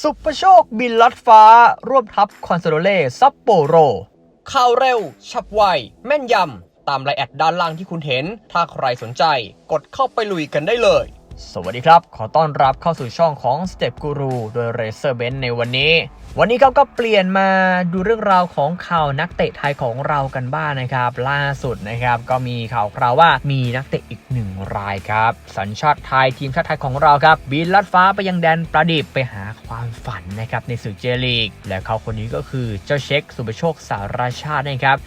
สุปโชคบินลัดฟ้า ร่วมทัพคอนโซเล่ซัปโปโร ข่าวเร็ว ฉับไว แม่นยำ ตามรายแอดด้านล่างที่คุณเห็น ถ้าใครสนใจ กดเข้าไปลุยกันได้เลย สวัสดีครับ ขอต้อนรับเข้าสู่ช่องของ Step Guru โดย Racer b e n ในวันนี้ วันนี้ครับก็เปลี่ยนมาดูเรื่องราวของข่าวนักเตะไทยของเรากันบ้างนะครับ ล่าสุดนะครับก็มีข่าวคราวว่ามีนักเตะอีกหนึ่งรายครับ สัญชาติไทยทีมชาติไทยของเราครับ บินลัดฟ้าไปยังแดนประดิบไปหาความฝันนะครับในสื่อเจลีก และเขาคนนี้ก็คือเจ้าเช็คสุปโชคสารชาตินะครับ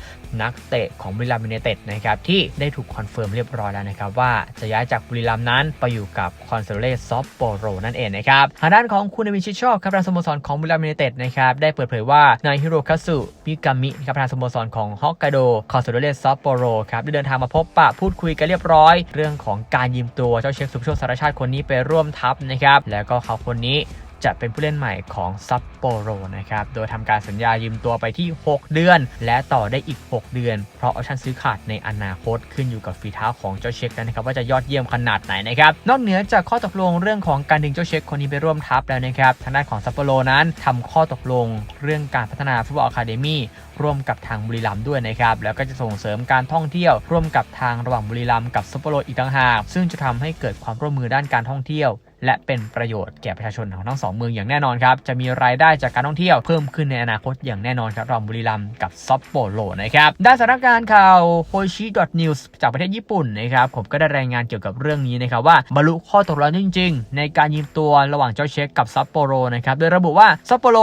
นักเตะของบุรีรัมย์ยูไนเต็ดนะครับที่ได้ถูกคอนเฟิร์มเรียบร้อยแล้วนะครับว่าจะย้ายจากบุรีรัมย์นั้นไปอยู่กับคอนเซเลซอฟโปโรนั่นเองนะครับทางด้านของคุณนวินชิดชอบครับประธานสโมสรของบุรีรัมย์ยูไนเต็ดนะครับได้เปิดเผยว่านายฮิโรคัตสุมิกามินะครับประธานสโมสรของฮอกไกโดคอนโซเลซอปโปโรครับได้เดินทางมาพบปะพูดคุยกันเรียบร้อย เรื่องของการยืมตัวเจ้าเช็คสุขโชคสารชาติคนนี้ไปร่วมทัพนะครับแล้วก็เขาคนนี้ จะเป็นผู้เล่นใหม่ของซัปโปโรนะครับ โดยทำการสัญญายืมตัวไปที่ 6 เดือน และต่อได้อีก 6 เดือน เพราะออปชั่นซื้อขาดในอนาคตขึ้นอยู่กับฝีเท้าของเจ้าเช็คนะครับ ว่าจะยอดเยี่ยมขนาดไหนนะครับ นอกเหนือจากข้อตกลงเรื่องของการดึงเจ้าเช็คคนนี้ไปร่วมทัพแล้วนะครับ ทางด้านของซัปโปโรนั้นทำข้อตกลงเรื่องการพัฒนาฟุตบอลอะคาเดมี่ร่วมกับทางบุรีรัมย์ด้วยนะครับ แล้วก็จะส่งเสริมการท่องเที่ยว ร่วมกับทางระหว่างบุรีรัมย์กับซัปโปโรอีกต่างหาก ซึ่งจะทำให้เกิดความร่วมมือด้านการท่องเที่ยว และเป็นประโยชน์แก่ประชาชนของทั้งสองเมืองอย่างแน่นอนครับ จะมีรายได้จากการท่องเที่ยวเพิ่มขึ้นในอนาคตอย่างแน่นอนครับระหว่างบุรีรัมย์กับซัปโปโรนะครับด้านสถานการณ์ข่าวโคชิดอทนิวส์จากประเทศญี่ปุ่นนะครับผมก็ได้รายงานเกี่ยวกับเรื่องนี้นะครับว่าบรรลุข้อตกลงจริง ๆ ในการยืมตัวระหว่างเจ้าเช็คกับซัปโปโรนะครับโดยระบุว่าซัปโปโร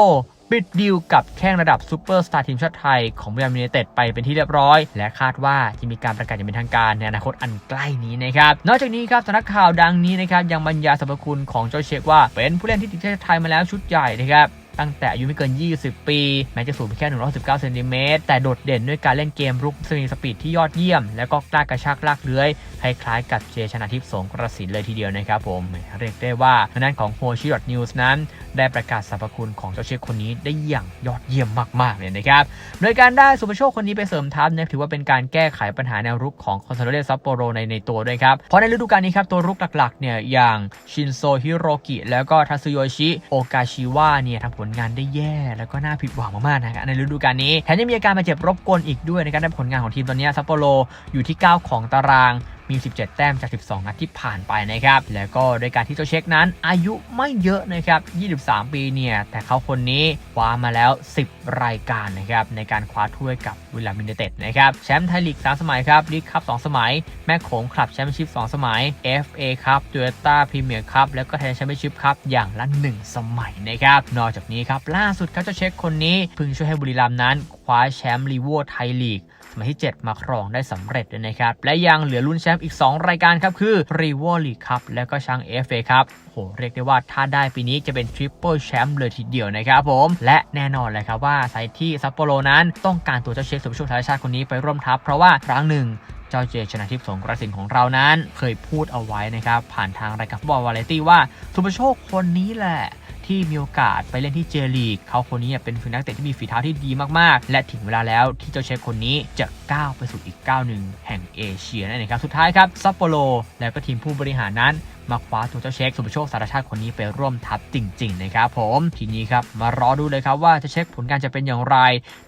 ปิดดีลกับแข้งระดับซูเปอร์สตาร์ทีมชาติไทยของบุรีรัมย์ยูไนเต็ดไปเป็นที่เรียบร้อย และคาดว่าจะมีการประกาศอย่างเป็นทางการในอนาคตอันใกล้นี้นะครับนอกจากนี้ครับสำนักข่าวดังนี้นะครับยังบรรยายสรรพคุณของเจ้าเชคว่า เป็นผู้เล่นที่ติดทีมชาติไทยมาแล้วชุดใหญ่นะครับตั้งแต่อายุไม่เกิน 20 ปี แม้จะสูงเพียงแค่169เซนติเมตร แต่โดดเด่นด้วยการเล่นเกมรุกซึ่งมีสปีดที่ยอดเยี่ยม แล้วก็กล้ากระชากลากเลื้อย คล้ายๆกับเจชนาทิพย์สงกระสินเลยทีเดียวนะครับผม เรียกได้ว่าทางด้านของโฮชิดนิวส์นั้น ได้ประกาศสรรพคุณของเจ้าเชคคนนี้ได้อย่างยอดเยี่ยมมากๆเลยนะครับ โดยการได้สุภโชคคนนี้ไปเสริมทัพเนี่ยถือว่าเป็นการแก้ไขปัญหาแนวรุกของคอนซาโดเรซัปโปโรในในตัวด้วยครับ เพราะในฤดูกาลนี้ครับตัวรุกหลักๆเนี่ยอย่างชินโซฮิโรกิแล้วก็ทัสึโยชิโอกาชิวะเนี่ยทำผลงานได้แย่ แล้วก็น่าผิดหวังมากๆนะครับในฤดูกาลนี้แถมยังมีอาการบาดเจ็บรบกวนอีกด้วยนะครับในผลงานของทีมตอนนี้ซัปโปโรอยู่ที่ 9 ของตาราง มี 17 แต้มจาก 12 นัดที่ผ่านไปนะครับ แล้วก็โดยการที่เจ้าเช็คนั้น อายุไม่เยอะนะครับ 23 ปีเนี่ย แต่เขาคนนี้คว้ามาแล้ว 10 รายการนะครับในการคว้าถ้วยกับวิลามินเต็ดนะครับ แชมป์ไทยลีก 3 สมัยครับ ลีกคัพ 2 สมัย แม่โขงคลับแชมเปี้ยนชิพ 2 สมัย FA ครับโตโยต้าพรีเมียร์คัพแล้วก็ไทยแชมเปี้ยนชิพครับอย่างละ 1 สมัยนะครับ นอกจากนี้ครับล่าสุดครับเจ้าเช็คคนนี้เพิ่งช่วยให้บุรีรัมย์นั้นคว้าแชมป์ลีโวไทยลีก สมัยที่ 7 มาครองได้สำเร็จด้วยนะครับ และยังเหลือลุ้นแชมป์อีก 2 รายการครับ คือรีวอลีกครับแล้วก็ช้าง FA ครับโหเรียกได้ว่าถ้าได้ปีนี้จะเป็นทริปเปิลแชมป์เลยทีเดียวนะครับผม และแน่นอนเลยครับว่าไซต์ที่ซัปโปโรนั้นต้องการตัวเจ้าเชฟสุภโชคธารชาติคนนี้ไปร่วมทัพ เพราะว่าครั้งหนึ่งเจ้าเจชนะทิพย์สงกระสินของเรานั้น เคยพูดเอาไว้นะครับผ่านทางรายการฟุตบอลวาไรตี้ว่าสุภโชคคนนี้แหละ ที่มีโอกาสไปเล่นที่เจลีกเขาคนนี้เป็นนักเตะที่มีฝีเท้าที่ดีมากๆ และถึงเวลาแล้วที่เจ้าเชฟคนนี้จะก้าวไปสู่อีกก้าวหนึ่งแห่งเอเชียนั่นเองครับสุดท้ายครับซัปโปโรและก็ทีมผู้บริหารนั้น มาคว้าตัวเจ้าเช็คสุภโชคสารชาติคนนี้ไปร่วมทัพจริงๆนะครับผมทีนี้ครับมารอดูเลยครับว่าจะเช็คผลการจะเป็นอย่างไร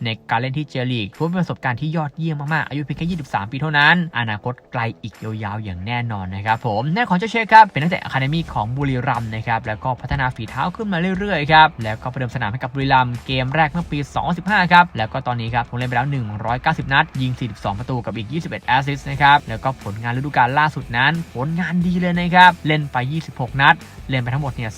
ในการเล่นที่เจลีกถือว่าเป็นประสบการณ์ที่ยอดเยี่ยมมากๆอายุเพียงแค่23 ปีเท่านั้น อนาคตไกลอีกยาวๆอย่างแน่นอนนะครับผมแน่ของเจ้าเช็คครับเป็นนักเตะอะคาเดมี่ของบุรีรัมย์นะครับแล้วก็พัฒนาฝีเท้าขึ้นมาเรื่อยๆครับแล้วก็ประเดิมสนามให้กับบุรีรัมย์เกมแรกเมื่อปี 2015 ครับแล้วก็ตอนนี้ครับผมเล่นไปแล้ว 190 นัด ยิง 42 ประตูกับอีก 21 แอสซิสต์นะครับแล้วก็ผลงานฤดูกาลล่าสุดนั้น ผลงานดีเลยนะครับเล่นไป 26 นัด เล่นไปทั้งหมดเนี่ย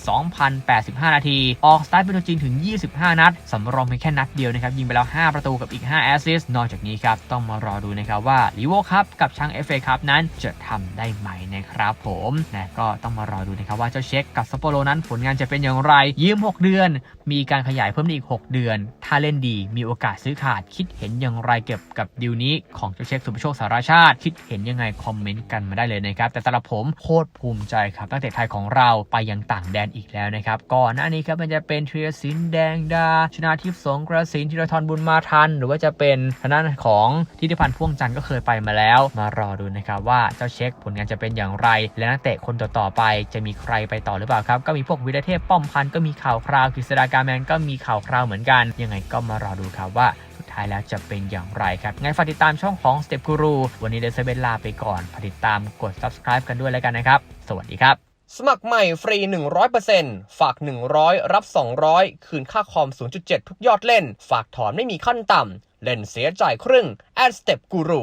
2,085 นาที ออกสตาร์ทเป็นตัวจริงถึง 25 นัด สำรองเพียงแค่นัดเดียวนะครับ ยิงไปแล้ว 5 ประตูกับอีก 5 แอสซิสต์ นอกจากนี้ครับ ต้องมารอดูนะครับว่าลีโวคัพกับช้าง FA ครับนั้นจะทำได้ไหมนะครับผมนะก็ต้องมารอดูนะครับว่าเจ้าเช็คกับซัปโปโรนั้นผลงานจะเป็นอย่างไรยืม 6 เดือน มีการขยายเพิ่มอีก 6 เดือน ถ้าเล่นดีมีโอกาสซื้อขาด คิดเห็นอย่างไรเกี่ยวกับดีลนี้ของเจ้าเช็คสุภโชคสารชาติ คิดเห็นยังไงคอมเมนต์กันมาได้เลยนะครับ แต่สำหรับผมโคตรภูมิใจครับนักเตะไทยของเราไปยังต่างแดนอีกแล้วนะครับก่อนหน้านี้ครับมันจะเป็นเทรียสินแดงดา ชนาทิพย์สงกระสินธีรทรบุญมาทัน หรือว่าจะเป็นทางด้านของทิติพันธ์พ่วงจันทร์ก็เคยไปมาแล้ว มารอดูนะครับว่าเจ้าเช็คผลงานจะเป็นอย่างไร และนักเตะคนต่อๆไปจะมีใครไปต่อหรือเปล่าครับก็มีพวกวิรเทพป้อมพันธ์ก็มีข่าวคราวกฤษฎากาแมนก็มีข่าวคราวเหมือนกันยังไงก็มารอดูครับว่าสุดท้ายแล้วจะเป็นอย่างไรครับงั้นฝากติดตามช่องของ Step Guru วันนี้เดซเบลลาไปก่อนฝากติดตามกด subscribe กันด้วยแล้วกันนะครับ สวัสดีครับ สมัครใหม่ฟรี 100%ฝาก 100 รับ 200 คืนค่าคอม 0.7 ทุกยอดเล่น ฝากถอนไม่มีขั้นต่ำเล่นเสียจ่ายครึ่ง แอดสเต็ปกูรู